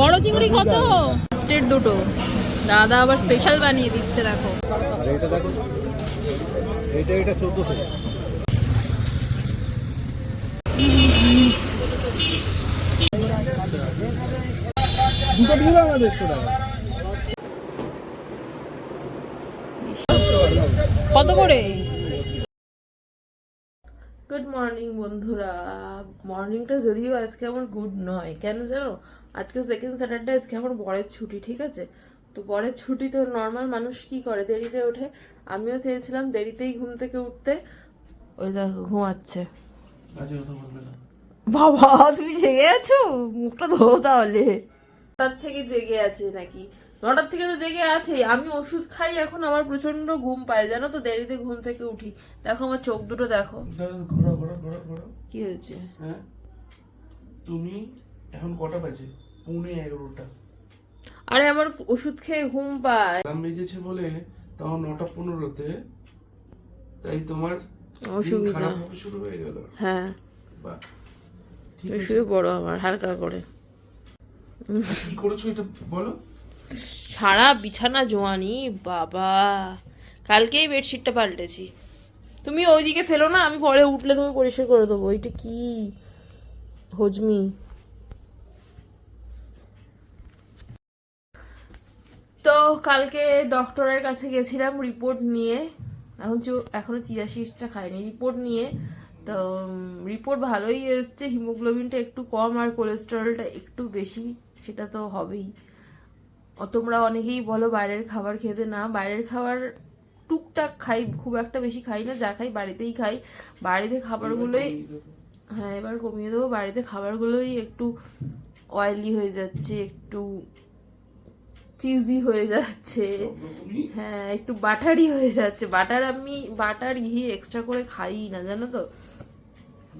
বড় চিংড়ি কত? স্টেট দুটো। দাদা আবার স্পেশাল বানিয়ে দিচ্ছে দেখো। আর এটা দেখো। এইটা এটা চোদ্দোশো দুটো দিয়ে দাও না দেড়শো টাকা। কত করে? গুড মর্নিং বন্ধুরা। মর্নিংটা যদিও আজকে আমার গুড নয় কেন জানো? আজকে সেকেন্ড স্যাটারডে আজকে আমার বরের ছুটি ঠিক আছে? তো বরের ছুটি তো নর্মাল মানুষ কি করে? দেরিতে ওঠে। আমিও চেয়েছিলাম দেরিতেই ঘুম থেকে উঠতে। ওই দেখো ঘুমাচ্ছে। বাবা তুমি জেগে আছো? মুখটা ধো তাহলে। নটার থেকে জেগে আছে নাকি? নটার থেকে তো জেগে আছে। আমি ওষুধ খাই এখন আমার প্রচণ্ড ঘুম পায়। জানো তো দেরিতে ঘুম থেকে উঠি। দেখো আমার চোখ দুটো দেখো। ঘোরো ঘোরো ঘোরো ঘোরো কি হয়েছে? হ্যাঁ? তুমি এখন কটা বাজে? পৌনে এগারোটা আরে আমার ওষুধ খেয়ে ঘুম পায়। আরাম বেজেছে বলে তখন নটা পনেরোতে তাই তোমার অসুবিধা। খারাপ শুরু হয়ে গেল। হ্যাঁ। বাহ। শুয়ে পড়ো আমার হালকা করে। কি করেছ এটা বলো? সারা বিছানা জোয়ানি বাবা। কালকেই বেডশিটটা পাল্টেছি। তুমি ওইদিকে ফেলো না আমি পরে উঠলে তুমি পরিষ্কার করে দেবো। ওইটা কি? হজমি। তো কালকে ডক্টরের কাছে গেছিলাম রিপোর্ট নিয়ে। এখন চো- এখনও চিয়াশিসটা খাইনি। রিপোর্ট নিয়ে, তো রিপোর্ট ভালোই এসছে। হিমোগ্লোবিনটা একটু কম আর কোলেস্টেরলটা একটু বেশি, সেটা তো হবেই। তোমরা অনেকেই বলো বাইরের খাবার খেতে না। বাইরের খাবার টুকটাক খাই, খুব একটা বেশি খাই না। যা খাই বাড়িতেই খাই। বাড়িতে খাবারগুলোই হ্যাঁ এবার কমিয়ে দেবো। বাড়িতে খাবারগুলোই একটু অয়েলি হয়ে যাচ্ছে, একটু চিজি হয়ে যাচ্ছে। হ্যাঁ একটু বাটারি হয়ে যাচ্ছে। বাটার আমি বাটার ঘি এক্সট্রা করে খাই না জানো তো?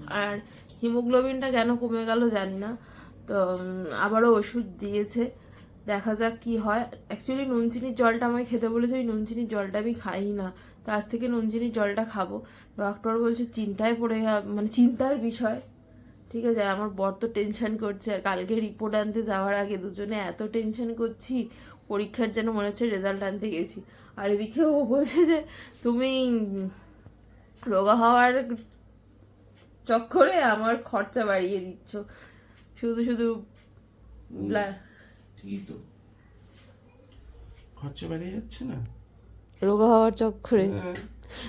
আর হিমোগ্লোবিনটা কেন কমে গেল জানি না। তো আবারও ওষুধ দিয়েছে। দেখা যাক কি হয়। অ্যাকচুয়ালি নুন চিনির জলটা আমায় খেতে বলেছে ওই নুন চিনির জলটা আমি খাই না। তো আজ থেকে নুন চিনির জলটা খাব। ডক্টর বলছে চিন্তায় পড়ে গা- মানে চিন্তার বিষয়। ঠিক আছে আর আমার বর তো টেনশন করছে আর কালকে রিপোর্ট আনতে যাওয়ার আগে দুজনে এত টেনশন করছি পরীক্ষার যেন মনে হচ্ছে রেজাল্ট আনতে গেছি। আর এদিকে ও বলছে যে তুমি রোগা হওয়ার চক্করে আমার খরচা বাড়িয়ে দিচ্ছ। শুধু শুধু তো। খরচা বেড়ে যাচ্ছে না? রোগা হওয়ার চক্করে? হ্যাঁ।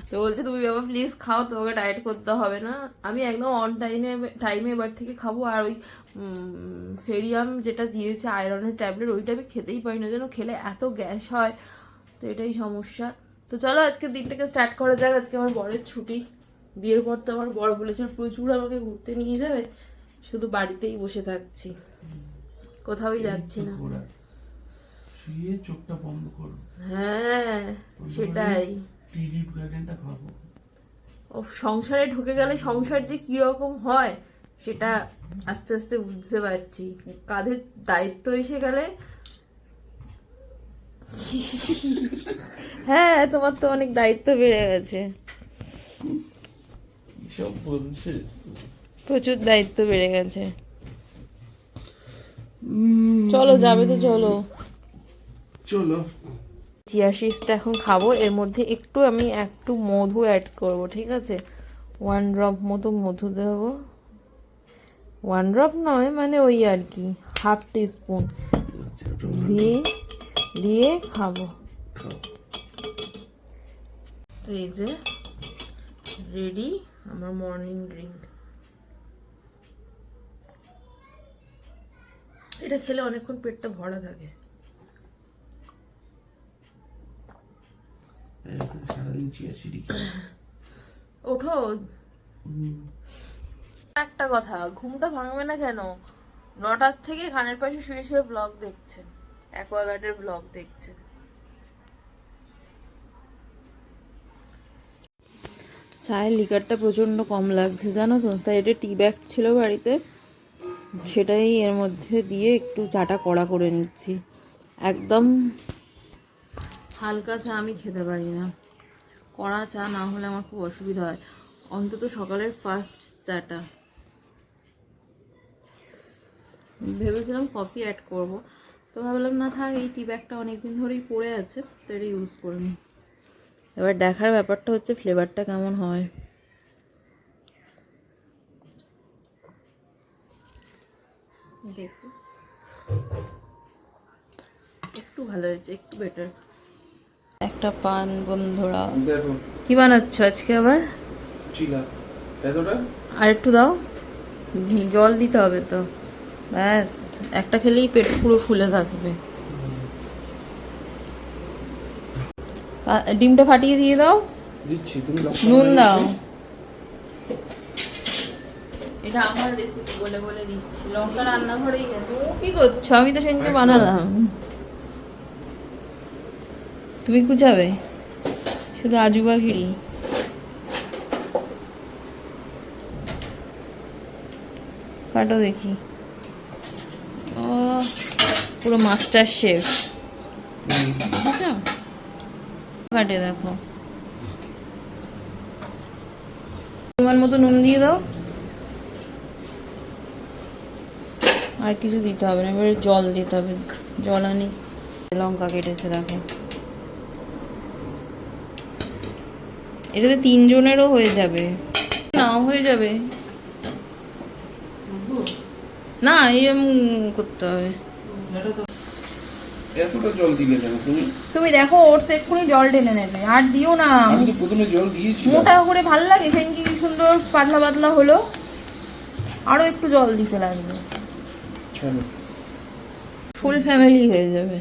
তো বলছে তুমি বাবা প্লিজ খাও তোমাকে ডায়েট করতে হবে না। আমি একদম অন টাইমে টাইমে এবার থেকে খাব। আর ওই ফেরিয়াম যেটা দিয়েছে আয়রনের ট্যাবলেট ওইটা আমি খেতেই পারি না। যেন খেলে এত গ্যাস হয়। তো এটাই সমস্যা। তো চলো আজকে দিনটাকে স্টার্ট করা যাক। আজকে আমার বরের ছুটি। বিয়ের পর তো আমার বড় বলেছে প্রচুর আমাকে ঘুরতে নিয়ে যাবে। শুধু বাড়িতেই বসে থাকছি। কোথাওই যাচ্ছি না। শুয়ে চোখটা বন্ধ করো। হ্যাঁ সেটাই। টিডি গার্ডেনটা ভাবো। ও সংসারে ঢুকে গেলে সংসার যে কি রকম হয় সেটা আস্তে আস্তে বুঝতে পারছি। কাঁধের দায়িত্ব এসে গেলে হ্যাঁ তোমার তো অনেক দায়িত্ব বেড়ে গেছে। সব বলছে। প্রচুর দায়িত্ব বেড়ে গেছে। চলো যাবে তো চলো। চলো। চিয়া সিডসটা এখন খাব। এর মধ্যে একটু আমি একটু মধু অ্যাড করব ঠিক আছে? ওয়ান ড্রপ মতো মধু দেব। ওয়ান ড্রপ নয় মানে ওই আর কি হাফ টিস্পুন আচ্ছা, ওটা দিয়ে দিয়ে খাব। তো এই যে রেডি আমার মর্নিং ড্রিঙ্ক এটা খেলে অনেকক্ষণ পেটটা ভরা থাকে। এই সারাদিন চিয়া সিঁড়ি ওঠো। একটা কথা, ঘুমটা ভাঙবে না কেন? নটার থেকে কানের পাশে শুয়ে শুয়ে ব্লগ দেখছে। অ্যাকোয়াগার্ডের ব্লগ দেখছে। চায়ের লিকারটা প্রচণ্ড কম লাগছে, জানো তো? তাই এটা টি ব্যাগ ছিল বাড়িতে। সেটাই এর মধ্যে দিয়ে একটু চাটা কড়া করে নিচ্ছি। একদম হালকা চা আমি খেতে পারি না। কড়া চা না হলে আমার খুব অসুবিধা হয়। অন্তত সকালের ফার্স্ট চাটা ভেবেছিলাম কফি অ্যাড করব। তো ভাবলাম, না থাক, এই টি ব্যাগটা অনেক দিন ধরেই পড়ে আছে, তো এটা ইউজ করে নিই এবার দেখার ব্যাপারটা হচ্ছে ফ্লেভারটা কেমন হয়। দেখো। একটু ভালো হয়েছে, একটু বেটার একটা পান বন্ধুরা। দেখো। কি বানাচ্ছ আজকে আবার? চিলা। এতটা? আর একটু দাও। জল দিতে হবে তো। ব্যাস একটা খেলেই পেট পুরো ফুলে থাকবে। ডিমটা ফাটিয়ে দিয়ে দাও। দিচ্ছি তুমি নুন দাও। এটা আমার রেসিপি বলে বলে দিচ্ছি। লঙ্কা রান্নাঘরেই গেছে। ও কি করছ? আমি তো সেদিনকে বানালাম। তুমি কুচাবে? শুধু আজুবাগিরি কাটো দেখি। ও, পুরো মাস্টার শেফ। বুঝছ কাটে দেখো। তোমার মতো নুন দিয়ে দাও। আর কিছু দিতে হবে না, এবারে জল দিতে হবে। জল আনি। লঙ্কা কেটেছে, দেখো। এটাতে তিনজনেরও হয়ে যাবে। নাও হয়ে যাবে। না এরকম করতে হবে। এতটা জল দিলে কেন তুমি? তুমি দেখো ওটস এক্ষুনি জল টেনে নেবে। আর দিও না। আমি তো প্রথমে জল দিয়েছিলাম। মোটা করে ভালো লাগে সেদিনকে কি সুন্দর পাতলা পাতলা হলো। আরও একটু জল দিতে লাগবে। চলো। ফুল ফ্যামিলি হয়ে যাবে।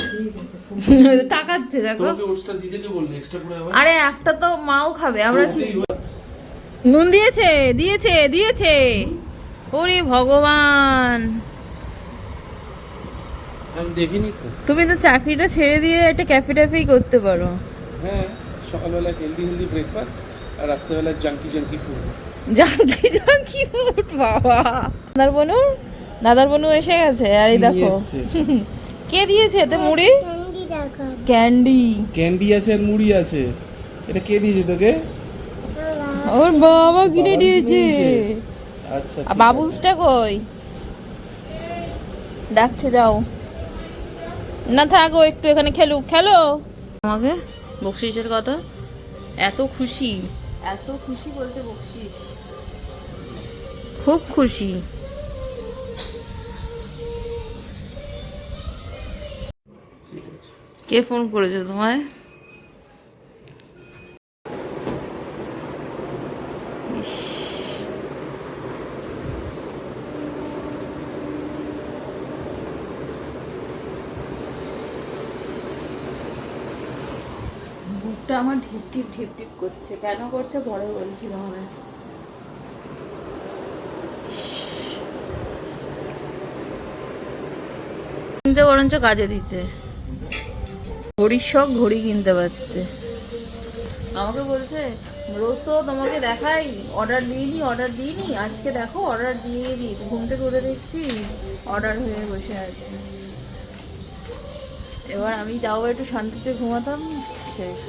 তাকাচ্ছে দেখো। আরে একটা তো মাও খাবে আমরা নুন দিয়েছে দিয়েছে দিয়েছে। ওরে ভগবান। আমি দেখিনি তো। তুমি তো চাকরিটা ছেড়ে দিয়ে একটা ক্যাফে ট্যাফেই করতে পারো। হ্যাঁ সকালবেলা হেলদি হেলদি ব্রেকফাস্ট আর রাত্রেবেলা junky junky food Janaki Janaki foot বাবা। দাদার বনু এসে গেছে আর এই দেখো। কে দিয়েছে? এতে মুড়ি? Candy candy. আছে আর মুড়ি আছে। এটা কে দিয়েছে তোকে? ওর বাবা কিনে দিয়েছে। আচ্ছা আর বাবুলসটা কই? ডাকছে যাও। না থাকো একটু এখানে খেলুক। খেলো। আমাকে? বকশিসের কথা? এত খুশি। এত খুশি বলছে বকশিস। খুব খুশি। কে ফোন করেছে তোমায়। বুকটা আমার ঢিপ ঢিপ ঢিপ ঢিপ করছে। কেন করছে পরে বলছি তোমার কিনতে বরঞ্চ কাজে দিতে। ঘড়ির শখ ঘড়ি কিনতে পারতে। আমাকে বলছে রোজ তো তোমাকে দেখাই অর্ডার দিইনি অর্ডার দিইনি আজকে দেখো অর্ডার দিয়ে দিই। ঘুম থেকে উঠে দেখছি অর্ডার হয়ে বসে আছে। এবার আমি যাও একটু শান্তিতে ঘুমাতাম শেষ।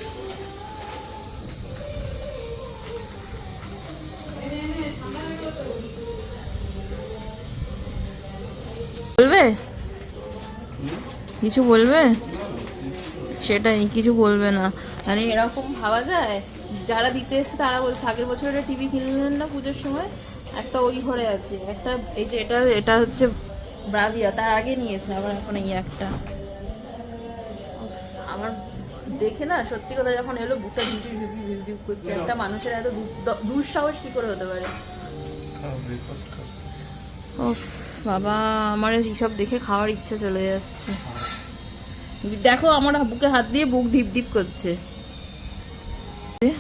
বলবে? কিছু বলবে? সেটাই কিছু বলবে না। মানে এরকম ভাবা যায় যারা দিতে এসে তারা বলছে আগের বছর একটা টিভি কিনলেন না পুজোর সময়? একটা ওই ঘরে আছে একটা এই যে এটা এটা হচ্ছে ব্রাভিয়া তার আগে নিয়েছে আবার এখন এই একটা। আমার দেখে না সত্যি কথা যখন এলো বুকটা ঝুঁকি ঝুঁকি ঝুঁকি করছে। একটা মানুষের এত দুঃসাহস কি করে হতে পারে? বাবা আমার এইসব দেখে খাওয়ার ইচ্ছা চলে যাচ্ছে। দেখো আমার বুকে হাত দিয়ে বুক ঢিপ ঢিপ করছে।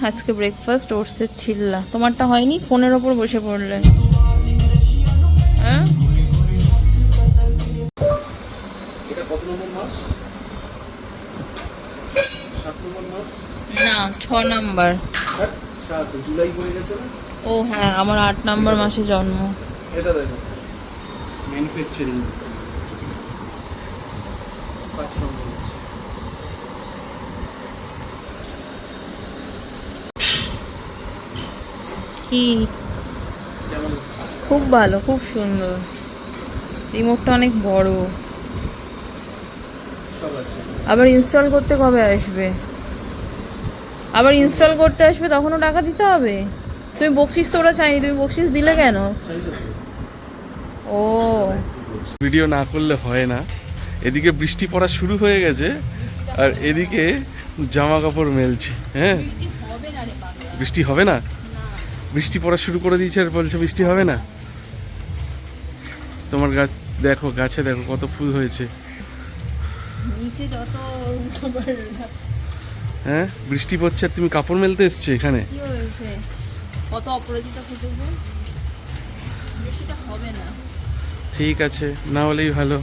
আজকে ব্রেকফাস্ট ওটসের ছিল্লা। তোমারটা হয়নি? ফোনের ওপর বসে পড়লে। হ্যাঁ? না ছ নাম্বার। না? ও হ্যাঁ আমার আট নাম্বার মাসে জন্ম। এটা দেখো। ম্যানুফ্যাকচারিং কি? খুব ভালো খুব সুন্দর। রিমোটটা অনেক বড়। আবার ইনস্টল করতে কবে আসবে? আবার ইনস্টল করতে আসবে তখনও টাকা দিতে হবে? তুমি বকশিস তো ওরা চাইনি তুমি বকশিস দিলে কেন? ও। ভিডিও না করলে হয় না। এদিকে বৃষ্টি পড়া শুরু হয়ে গেছে আর এদিকে জামা কাপড় মেলছে হ্যাঁ? বৃষ্টি হবে না বৃষ্টি পড়া শুরু করে দিয়েছে আর বলছে বৃষ্টি হবে না? তোমার গাছ দেখো গাছে দেখো কত ফুল হয়েছে। হ্যাঁ? বৃষ্টি পড়ছে আর তুমি কাপড় মেলতে এসছো এখানে? কত অপরাজিতা ফুটেছে? বেশিটা হবে না। ঠিক আছে না হলেই ভালো।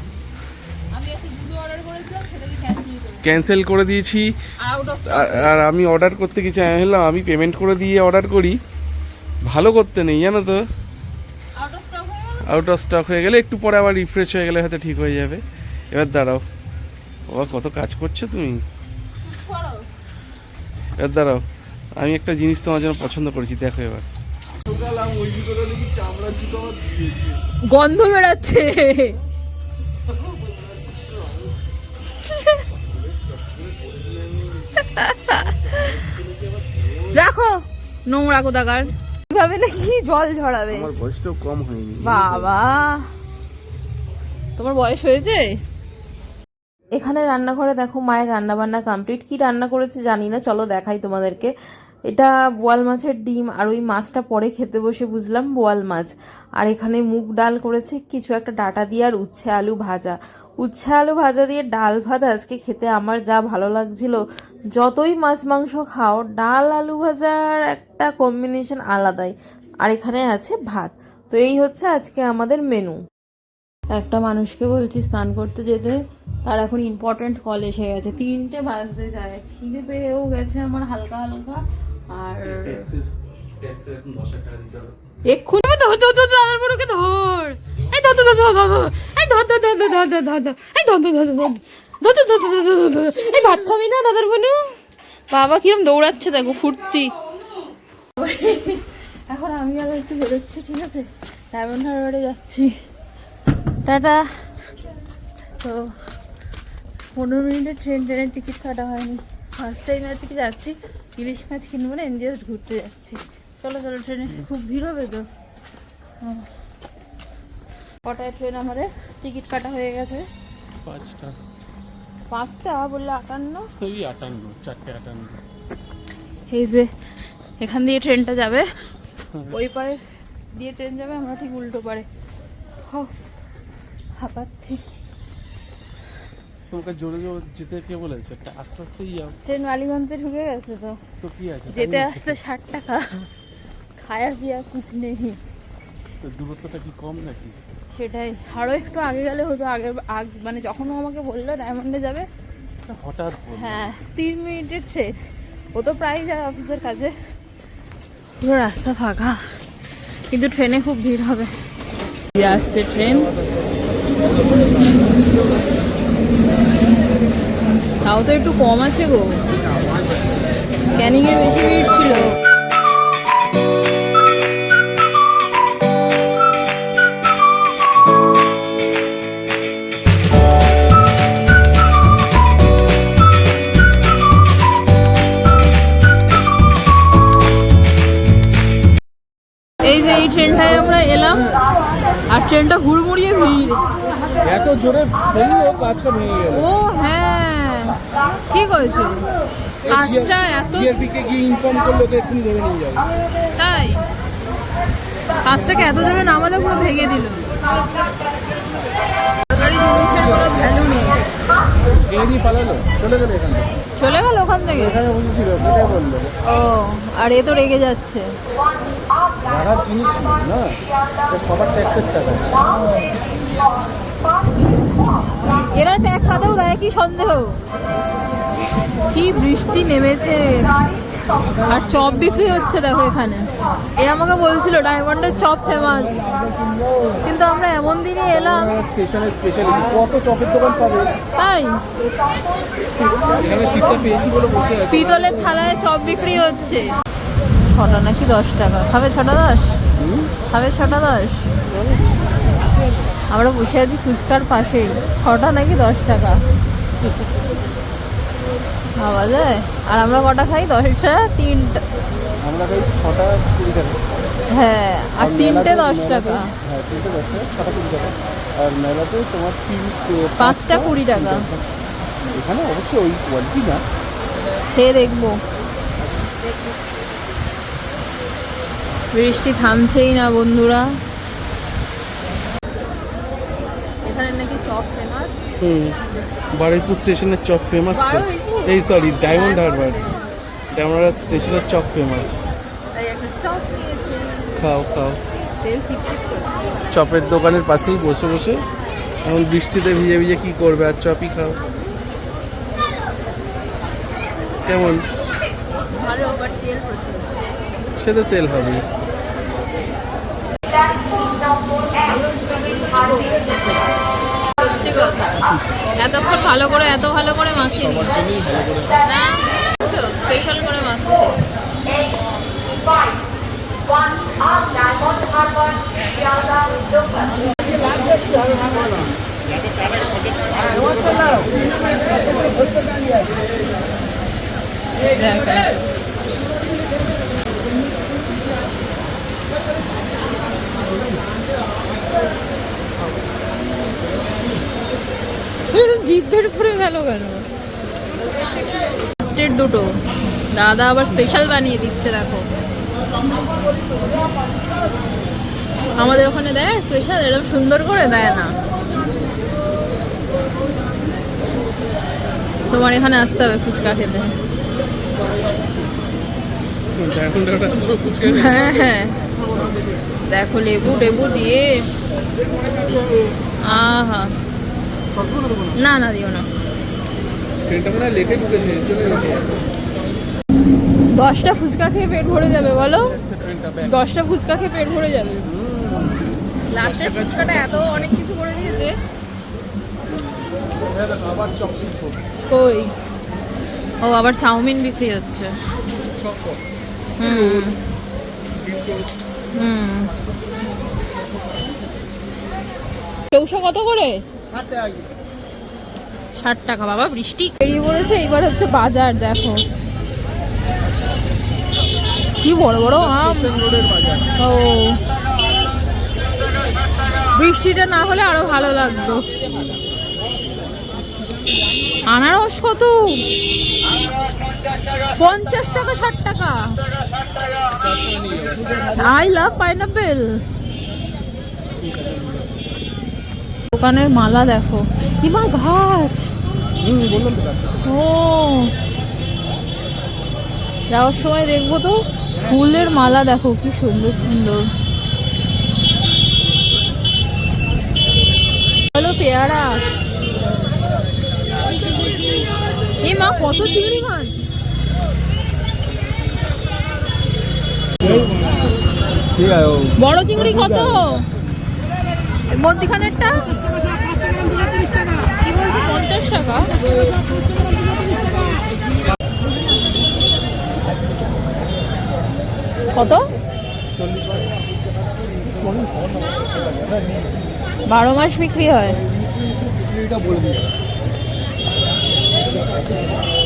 ক্যান্সেল করে দিয়েছি। আর আমি অর্ডার করতে গেছি আমি ভাবলাম আমি পেমেন্ট করে দিয়ে অর্ডার করি। ভালো করতে নেই জানো তো। আউট অফ স্টক হয়ে গেল? আউট অফ স্টক হয়ে গেলে একটু পরে আবার রিফ্রেশ হয়ে গেলে হয়তো ঠিক হয়ে যাবে। এবার দাঁড়াও। বাবা কত কাজ করছ তুমি? এবার দাঁড়াও। আমি একটা জিনিস তোমার জন্য পছন্দ করেছি দেখো এবার। গন্ধ বেরাচ্ছে রাখো। নোংরা কোথাকার কীভাবে নাকি জল ঝরাবে? আমার বয়সটাও কম হয়নি। বাবা। তোমার বয়স হয়েছে? এখানে রান্নাঘরে দেখো মায়ের রান্না বান্না কমপ্লিট কি রান্না করেছে জানি না চলো দেখাই তোমাদেরকে। এটা বোয়াল মাছের ডিম আর ওই মাছটা পরে খেতে বসে বুঝলাম বোয়াল মাছ। আর এখানে মুগ ডাল করেছে, কিছু একটা ডাটা দিয়ে আর উচ্ছে আলু ভাজা। উচ্ছে আলু ভাজা দিয়ে ডাল ভাত আজকে খেতে আমার যা ভালো লাগছিল। যতই মাছ মাংস খাও, ডাল, আলু ভাজার একটা কম্বিনেশন আলাদাই। আর এখানে আছে ভাত। তো এই হচ্ছে আজকে আমাদের মেনু একটা মানুষকে বলছি স্নান করতে যেতে, তার এখন ইম্পর্ট্যান্ট কল এসে গেছে। তিনটে বাজতে যায়, খিদে পেয়েও গেছে আমার হালকা হালকা। আর এক্ষুনি ধর ধর ধর দাদার বড়কে ধর এই ধর ধর ধর ধর ধর এই ধর ধর ধর ধর ধর ধর ধর এই ধর ধর ধর ধর ধর ধর ধর ধর ধর ধর ধর এই ভাত খাবি না দাদার বোনু বাবা কিরম দৌড়াচ্ছে দেখো ফুর্তি এখন আমি আর একটু বেরোচ্ছি ঠিক আছে ডায়মন্ড হারবারে যাচ্ছি টাটা তো পনেরো মিনিটের ট্রেন ট্রেনের টিকিট কাটা হয়নি ফার্স্ট টাইম আজকে যাচ্ছি ইলিশ মাছ কিনবো না এমনি জাস্ট ঘুরতে যাচ্ছি। চলো চলো ট্রেনে। খুব ভিড় হবে তো। কটায় ট্রেন আমাদের? টিকিট কাটা হয়ে গেছে। পাঁচটা। পাঁচটা? বললে আটান্ন? ওই আটান্ন চারটে আটান্ন। এই যে এখান দিয়ে ট্রেনটা যাবে। ওই পারে দিয়ে ট্রেন যাবে আমরা ঠিক উল্টো পারে। হাঁপাচ্ছি। তোমাকে জোরে জোরে যেতে কে বলেছে? একটা আস্তে আস্তেই যাও ট্রেন মালিগঞ্জে ঢুকে গেছে তো। তো কি আছে? যেতে আসতে ষাট টাকা। খায়া পিয়া কুছ নেই। তো দূরত্বটা কি কম নাকি? সেটাই। আরও একটু আগে গেলে হতো আগে আগ মানে যখন আমাকে বলল ডায়মন্ডে যাবে হঠাৎ। হ্যাঁ তিন মিনিটের ট্রেন। ও তো প্রায় যায় অফিসের কাছে পুরো রাস্তা ফাঁকা। কিন্তু ট্রেনে খুব ভিড় হবে। আসছে ট্রেন। তাও তো একটু কম আছে গো। ক্যানিংয়ে বেশি ভিড় ছিল। এই যে এই ট্রেনটায় আমরা এলাম আর ট্রেনটা হুড়মুড়িয়ে ভিড়। এত জোরে ফেলল গাছটা ভেঙে গেল। ও হ্যাঁ। ঠিক হয়েছে কাজটা এত কে গিয়ে ইনফর্ম করল তো এক্ষুনি ধরে নিয়ে যাবে। তাই? কাজটাকে এত জোরে নামালে পুরো ভেঙে দিল। সরকারি জিনিসের কোনো ভ্যালু নেই। পালালো? চলে গেলো এখান থেকে? চলে গেল ওখান থেকে? এখানে বসেছিল সেটাই বলল। ও আর এ তো রেগে যাচ্ছে। ভাড়ার জিনিস না সবার ট্যাক্সের টাকা। এরা ট্যাক্স আদেও দেয় কি সন্দেহ? কি বৃষ্টি নেমেছে? আর চপ বিক্রি হচ্ছে দেখো এখানে। এরা আমাকে বলছিল ডায়মন্ডের চপ ফেমাস কিন্তু আমরা এমন দিনই এলাম। স্টেশনের স্পেশালিটি কত চপের দোকান পাবে? তাই? এখানে সিটটা পেয়েছি বলে বসে আছে। পিতলের থালায় চপ বিক্রি হচ্ছে। ছটা নাকি দশ টাকা? খাবে ছটা দশ? খাবে ছটা দশ? আমরা বসে আছি ফুচকার পাশেই ছটা নাকি দশ টাকা? ভাবা যায়? আর আমরা কটা খাই? দশটা তিনটা? আমরা খাই ছটা কুড়ি টাকা। হ্যাঁ আর তিনটে দশ টাকা। হ্যাঁ তিনটে দশ টাকা ছটা কুড়ি টাকা। আর মেলাতে তোমার তিন পাঁচটা কুড়ি টাকা। এখানে অবশ্যই ওই কোয়ালিটি না। খেয়ে দেখব। বৃষ্টি থামছেই না বন্ধুরা এখানে নাকি চপ ফেমাস হুম। বারুইপুর স্টেশনের চপ ফেমাস তো। এই sorry Diamond Harbour Diamond Harbour স্টেশনের চপ ফেমাস খাও খাও। চপের দোকানের পাশেই বসে বসে এখন বৃষ্টিতে ভিজে ভিজে কি করবে? আর চপই খাও। কেমন? সে তো তেল হবে সত্যি কথা। এতক্ষণ ভালো করে এত ভালো করে মাখিনি না স্পেশাল করে মাখছে। দেখ। জিভের উপরে গেল কেন? স্টেট দুটো। দাদা আবার স্পেশাল বানিয়ে দিচ্ছে, দেখো। আমাদের ওখানে দেয় স্পেশাল এরকম সুন্দর করে দেয় না। তোমার এখানে আসতে হবে ফুচকা খেতে? হ্যাঁ হ্যাঁ। দেখো লেবু টেবু দিয়ে। আহা। না? না দিও না। দশটা ফুচকা খেয়ে পেট ভরে যাবে বলো? দশটা ফুচকা খেয়ে পেট ভরে যাবে। লাস্টের ফুচকাটা এত অনেক কিছু করে দিয়েছে। হ্যাঁ আবার কই? ও আবার চাউমিন বিক্রি হচ্ছে। হুম। হুম। চৌশো কত করে? ষাট টাকা কি? ষাট টাকা বাবা বৃষ্টি। বেরিয়ে পড়েছে এবার হচ্ছে বাজার দেখো। কি বড় বড় আম। ও। বৃষ্টিটা না হলে আরও ভালো লাগতো। আনারস কত? পঞ্চাশ টাকা ষাট টাকা। I love pineapple. দোকানের মালা দেখো। কিমা গাছ। ও। যাওয়ার সময় দেখব তো ফুলের মালা দেখো কি সুন্দর সুন্দর। হলো পেয়ারা। এ মা কত চিংড়ি মাছ? বড় চিংড়ি কত? মধ্যিখানেরটা পঞ্চাশ টাকা। কত? বারো মাস বিক্রি হয়।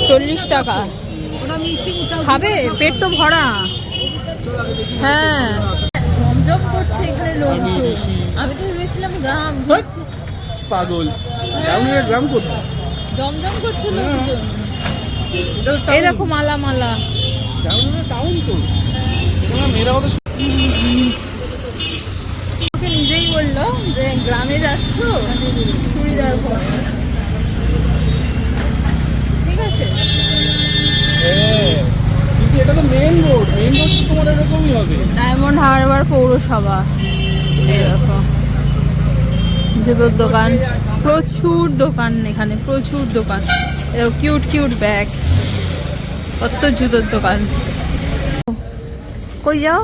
চল্লিশ টাকা। খাবে? পেট তো ভরা। হ্যাঁ। জমজম করছে এখানে লোকজন। আমি তো ভেবেছিলাম গ্রাম। পাগল। ডায়মন্ড গ্রাম কোথায়? জমজম করছে লোকজন। এটা তো এই দেখো মালা মালা। ডায়মন্ড টাউন তো। এখানে মেয়েরাও ওকে নিজেই বলল যে গ্রামে যাচ্ছ? চুড়িদার পরে। ঠিক আছে? হ্যাঁ কিন্তু এটা তো মেন রোড মেন রোড তো তোমার এরকমই হবে। ডায়মন্ড হারবার পৌরসভা। দেখো জুতোর দোকান। প্রচুর দোকান এখানে, প্রচুর দোকান। Cute cute bag. কত জুতোর দোকান। কই যাও?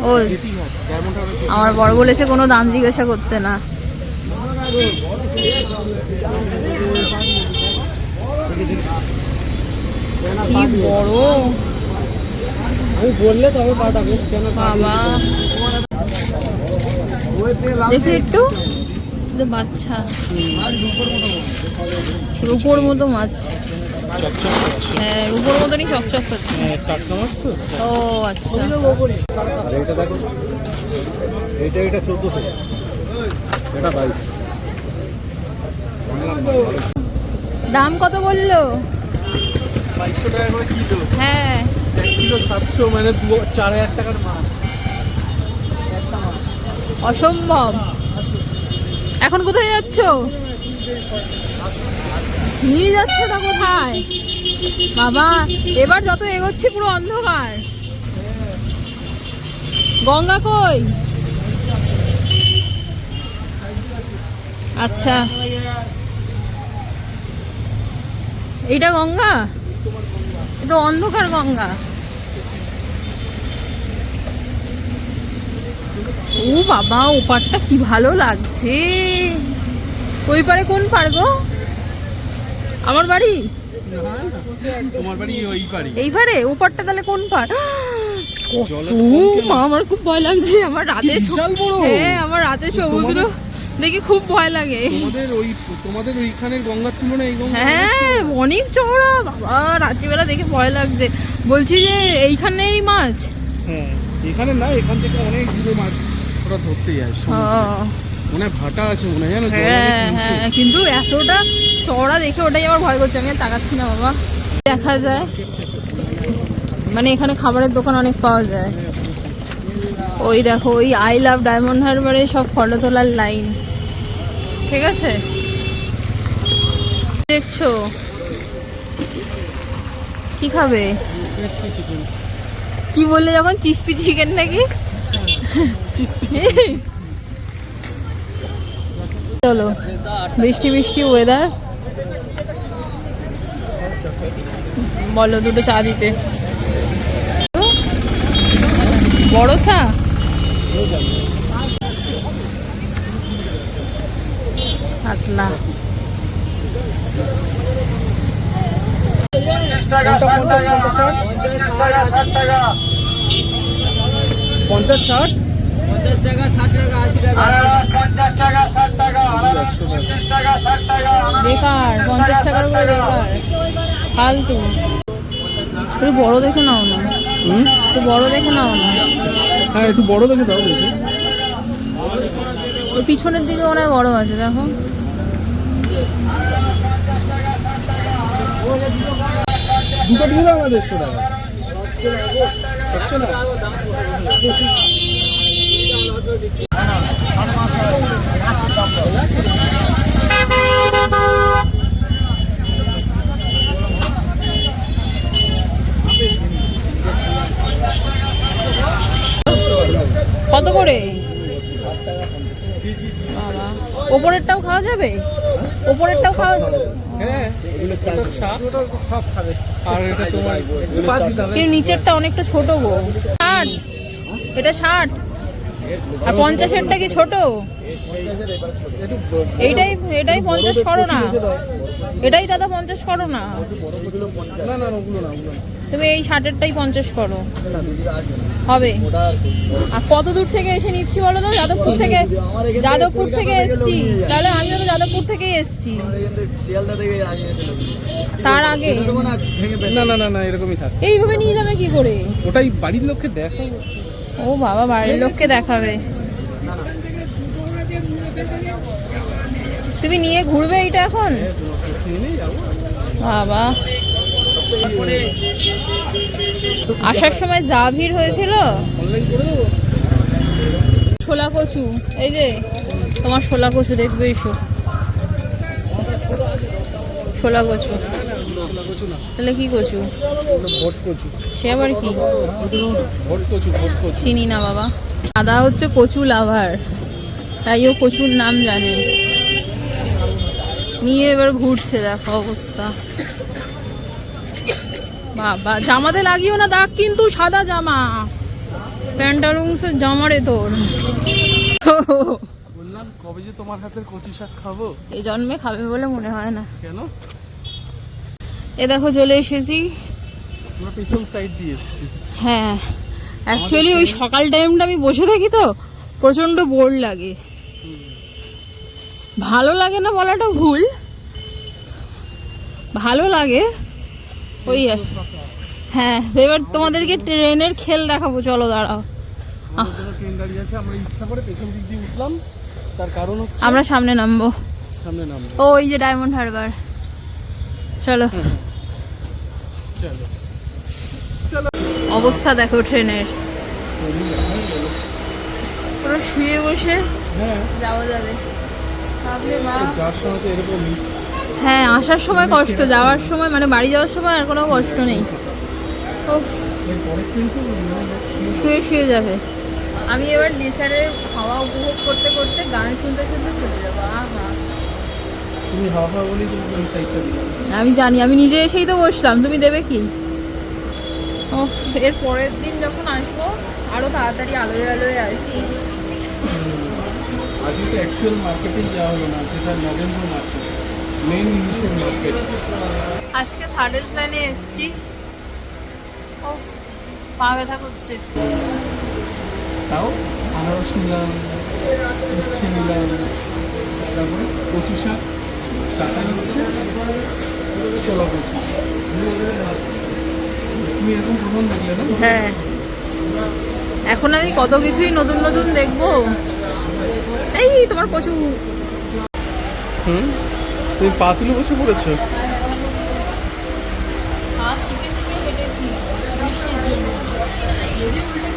ও আমার বড় বলেছে কোনো দাম জিজ্ঞাসা করতে না। কি বড়। বাবা। দেখি একটু। যে বাচ্চা। রূপোর মতো মাছ। হ্যাঁ রূপোর মতনই চকচক করছে। টাটকা মাছ তো? ও আচ্ছা। এটা দেখো। এইটা এটা চোদ্দোশো। এটা বাইশ। দাম কত বলল? বাইশশো টাকা করে কিলো। হ্যাঁ। কিলো সাতশো মানে দু চার হাজার টাকার মাছ। অসম্ভব। এখন কোথায় যাচ্ছ? নিয়ে যাচ্ছে না কোথায়? বাবা, এবার যত এগোচ্ছি পুরো অন্ধকার। গঙ্গা কই? আচ্ছা। এইটা গঙ্গা? এটা অন্ধকার গঙ্গা। ও বাবা ও ওপারটা কি ভালো লাগছে। ওই পারে কোন পার গো? আমার বাড়ি? তোমার বাড়ি ওই বাড়ি এই পারে ওপারটা তাহলে কোন পার ও মা আমার খুব ভয় লাগছে আমার রাতে। হ্যাঁ আমার রাতে সমুদ্র দেখে খুব ভয় লাগে। তোমাদের ওই তোমাদের গঙ্গার তুলনায় এই গঙ্গা হ্যাঁ অনেক চওড়া বাবা রাত্রিবেলা দেখে ভয় লাগছে। বলছি যে এইখানেরই মাছ? হ্যাঁ এখানে না এখান থেকে অনেক দূরে মাছ। ওরা ধরতে যায় মনে ভাটা আছে মনে হয় হ্যাঁ হ্যাঁ কিন্তু এতটা চওড়া দেখে ওটাই আমার ভয় করছে আমি তাকাচ্ছি না বাবা। দেখা যায়। মানে এখানে খাবারের দোকান অনেক পাওয়া যায়। ওই দেখো ওই আই লাভ ডায়মন্ড হারবারে সব ফটো তোলার লাইন। ঠিক আছে? দেখছ? কি খাবে। কি বললে যখন? চিসপি চিকেন নাকি? চলো বৃষ্টি বৃষ্টি ওয়েদার বলো দুটো চা দিতে। বড় চা? পাতলা। পঞ্চাশ ষাট? বেকার পঞ্চাশ টাকার উপরে বেকার। ফালতু। একটু বড় দেখে নাও না। হুম? একটু বড় দেখে নাও না। হ্যাঁ একটু বড় দেখে দাও দেখি। ওই পিছনের দিকে মনে হয় বড় আছে দেখো। দুটো দিয়ে দাও দেড়শো টাকা কত করে? বাবা ওপরেরটাও খাওয়া যাবে? ওপরেরটাও খাওয়া হ্যাঁ এগুলো চাষ ষাট। সব খাবে। আর এটা তোমার পাঁচ হিসাবে কিন্তু নিচেরটা অনেকটা ছোট গো। ষাট? এটা ষাট? আর পঞ্চাশেরটা কি ছোট? এইটাই এটাই পঞ্চাশ করো না। এটাই দাদা পঞ্চাশ করো না। তুমি এই ষাটেরটাই পঞ্চাশ করো। হবে। আর কত দূর থেকে এসে নিচ্ছি বলো তো? যাদবপুর থেকে যাদবপুর থেকে এসছি। তাহলে আমিও তো যাদবপুর থেকেই এসছি। তার আগে। না না না না এরকমই থাক। এইভাবে নিয়ে যাবে কি করে? ওটাই বাড়ির লোককে দেখো। ও বাবা, বাড়ির লোককে দেখাবে। তুমি নিয়ে ঘুরবে এইটা এখন? বাবা। আসার সময় যা ভিড় হয়েছিল। ছোলা কচু, এই যে তোমার ছোলা কচু দেখবে এসো। ছোলা কচু। তাহলে কি কচু? ওগুলো ভট কচু সে আবার কি? ভট কচু ভট কচু চিনি না বাবা। দাদা হচ্ছে কচু লাভার। তাই ও কচুর নাম জানে। নিয়ে এবার ঘুরছে দেখো অবস্থা। বাবা জামাতে লাগিও না দাগ কিন্তু সাদা জামা। প্যান্টালুন্সের জামা রে তোর। বললাম কবে যে তোমার হাতের কচু শাক খাব? এই জন্মে খাবে বলে মনে হয় না। কেন? এ দেখো চলে এসেছি। আমরা সাইড দিয়ে এসেছি। হ্যাঁ অ্যাকচুয়ালি ওই সকাল টাইমটা আমি বসে থাকি তো প্রচণ্ড বোর লাগে। ভালো লাগে না বলাটা ভুল। ভালো লাগে। ওই হ্যাঁ এবার তোমাদেরকে ট্রেনের খেল দেখাবো চলো দাঁড়াও। ট্রেন দাঁড়িয়ে আছে আমরা ইচ্ছা করে পেছন দিক দিয়ে উঠলাম। তার কারণ হচ্ছে আমরা সামনে নামবো। সামনে নামবো। ও ওই যে ডায়মন্ড হারবার চলো। চলো অবস্থা দেখো ট্রেনের। পুরো শুয়ে বসে যাওয়া যাবে। হ্যাঁ আসার সময় কষ্ট, যাওয়ার সময় মানে বাড়ি যাওয়ার সময় আর কোনো কষ্ট নেই। শুয়ে শুয়ে যাবে। আমি এবার নেচারের হাওয়া উপভোগ করতে করতে গান শুনতে শুনতে চলে যাব, আহা। তুমি হাওয়া হাওয়া বলেই তুমি ওই সাইডটা দিলাম। আমি জানি আমি নিজে এসেই তো বসলাম তুমি দেবে কি? ও এর পরের দিন যখন আসব আরও তাড়াতাড়ি আলোয় আলোয় আসব। আজকে তো অ্যাকচুয়াল যাওয়া হলো না যেটা নভেম্বর মার্কেট মেন ইংলিশের মার্কেট আজকে থার্ডের প্ল্যানে এসেছি। ও পা ব্যথা করছে। তাও আনারস নিলাম উচ্ছে নিলাম তারপরে কচু শাক শাকা নিচ্ছে ছোলা কচু তুমি এরকম প্রথম দেখলে না? হ্যাঁ। এখন আমি কত কিছুই নতুন নতুন দেখব। এই তোমার কচু। হুম? তুমি পা তুলে বসে পড়েছো?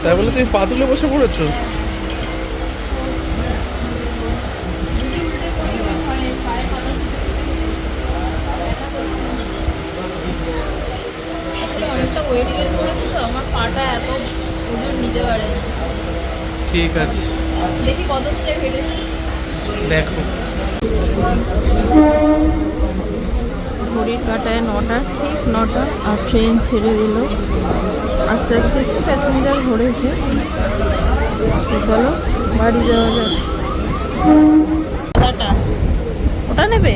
তাই বলে তুমি পা তুলে বসে পড়েছো? ওয়েট গেন করেছি তো আমার পাটা এত ওজন নিতে পারে। না ঠিক আছে। দেখি কত স্টেপ হেঁটেছি দেখো। ঘড়ির কাটায় নটা ঠিক নটা আর ট্রেন ছেড়ে দিল। আস্তে আস্তে একটু প্যাসেঞ্জার ভরেছে চলো বাড়ি যাওয়া যাক। ওটা নেবে?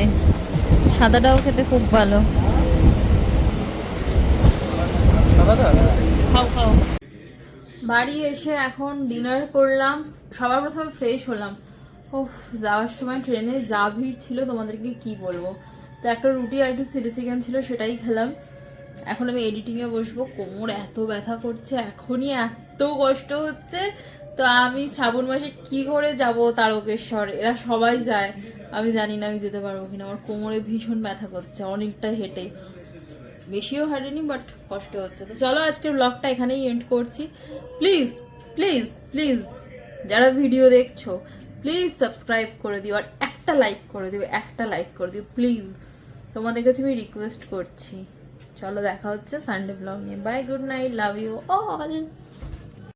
সাদাটাও খেতে খুব ভালো। দাদা? খাও খাও। বাড়ি এসে এখন ডিনার করলাম সবার প্রথমে ফ্রেশ হলাম। উফ যাওয়ার সময় ট্রেনে যা ভিড় ছিল তোমাদেরকে কি বলব? তো একটা রুটি আর একটু চিলি চিকেন ছিল সেটাই খেলাম। এখন আমি এডিটিংয়ে বসবো কোমর এত ব্যথা করছে এখনই এত কষ্ট হচ্ছে। তো আমি শ্রাবণ মাসে কি করে যাব তারকেশ্বর এরা সবাই যায়। আমি জানি না আমি যেতে পারব কিনা আমার কোমরে ভীষণ ব্যথা করছে অনেকটা হেঁটে। বেশিও হারেনি বাট কষ্ট হচ্ছে। তো চলো আজকের ব্লগটা এখানেই এন্ড করছি। প্লিজ প্লিজ প্লিজ যারা ভিডিও দেখছ প্লিজ সাবস্ক্রাইব করে দিও, আর একটা লাইক করে দিও, একটা লাইক করে দিও প্লিজ তোমাদের কাছে আমি রিকোয়েস্ট করছি। চলো দেখা হচ্ছে সানডে ব্লগ নিয়ে। Bye good night love you all